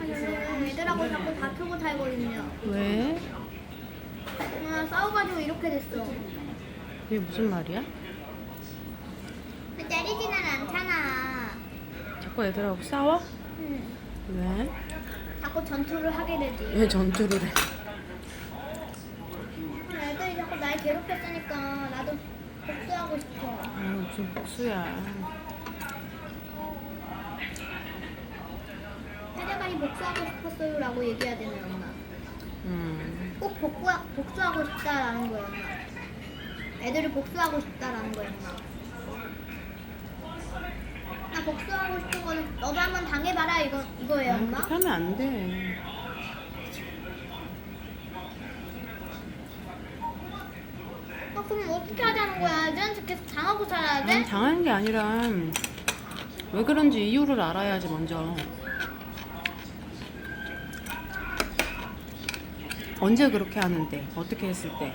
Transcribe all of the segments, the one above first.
아니 오늘 애들하고 자꾸 다투고 살거든요. 왜? 그냥 싸워가지고 이렇게 됐어. 그게 무슨 말이야? 때리지는 않잖아. 자꾸 애들하고 싸워? 응. 왜? 자꾸 전투를 하게 되지. 왜 전투를 해? 애들이 자꾸 날 괴롭혔으니까 나도. 아, 무슨 복수야. 세대간이 복수하고 싶었어요라고 얘기해야 되네 엄마. 음. 꼭 복구, 복수하고 싶다라는 거야 엄마. 애들이 복수하고 싶다라는 거야 엄마. 나 복수하고 싶은 거는 너도 한번 당해봐라 이거 이거예요 아, 엄마. 그렇게 하면 안 돼. 그럼 어떻게 하자는 거야? 애들한테 계속 당하고 살아야 돼? 아니, 당하는 게 아니라 왜 그런지 이유를 알아야지 먼저. 언제 그렇게 하는데? 어떻게 했을 때?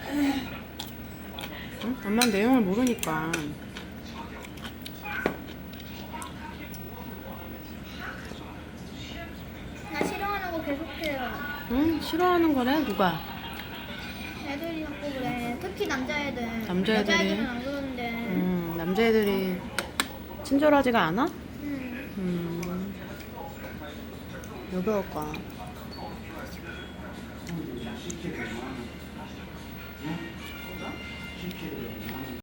응? 엄마는 내용을 모르니까. 나 싫어하는 거 계속해요. 응? 싫어하는 거네 누가? 애들이 자꾸 그래. 특히 남자애들. 남자애들이? 여자애들은 안 그러는데. 음, 남자애들이 친절하지가 않아? 음. 음. 왜 그럴까?